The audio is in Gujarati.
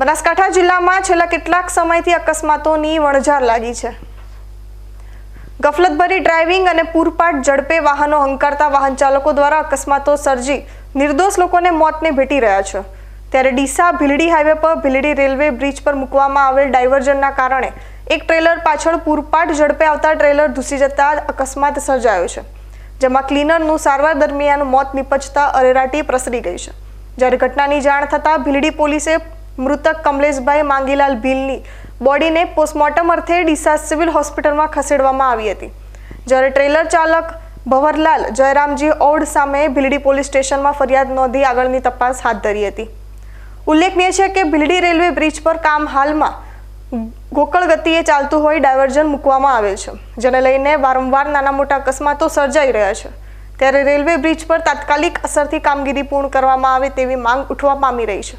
બનાસકાંઠા જિલ્લામાં છેલ્લા કેટલાક સમયથી અકસ્માતોની વણઝાર લાગી છે. ગફલતભરી ડ્રાઇવિંગ અને પૂરપાટ ઝડપે વાહનો હંકારતા વાહન ચાલકો દ્વારા અકસ્માતો સર્જી નિર્દોષ લોકોને મોતને ભેટી રહ્યા છે. ત્યારે ડીસા ભીલડી હાઈવે પર ભીલડી રેલવે બ્રિજ પર મૂકવામાં આવેલ ડાયવર્ઝનના કારણે એક ટ્રેલર પાછળ પૂરપાટ ઝડપે આવતા ટ્રેલર ધૂસી જતા અકસ્માત સર્જાયો છે, જેમાં ક્લીનરનું સારવાર દરમિયાન મોત નિપજતા અરેરાટી પ્રસરી ગઈ છે. જ્યારે ઘટનાની જાણ થતાં ભીલડી પોલીસે મૃતક કમલેશભાઈ માંગીલાલ ભીલની બોડીને પોસ્ટમોર્ટમ અર્થે ડીસા સિવિલ હોસ્પિટલમાં ખસેડવામાં આવી હતી. જ્યારે ટ્રેલર ચાલક ભવરલાલ જયરામજી ઓડ સામે ભીલડી પોલીસ સ્ટેશનમાં ફરિયાદ નોંધી આગળની તપાસ હાથ ધરી હતી. ઉલ્લેખનીય છે કે ભીલડી રેલવે બ્રિજ પર કામ હાલમાં ગોકળ ગતિએ ચાલતું હોય ડાયવર્ઝન મૂકવામાં આવેલ છે, જેને લઈને વારંવાર નાના મોટા અકસ્માતો સર્જાઈ રહ્યા છે. ત્યારે રેલવે બ્રિજ પર તાત્કાલિક અસરથી કામગીરી પૂર્ણ કરવામાં આવે તેવી માંગ ઉઠવા પામી રહી છે.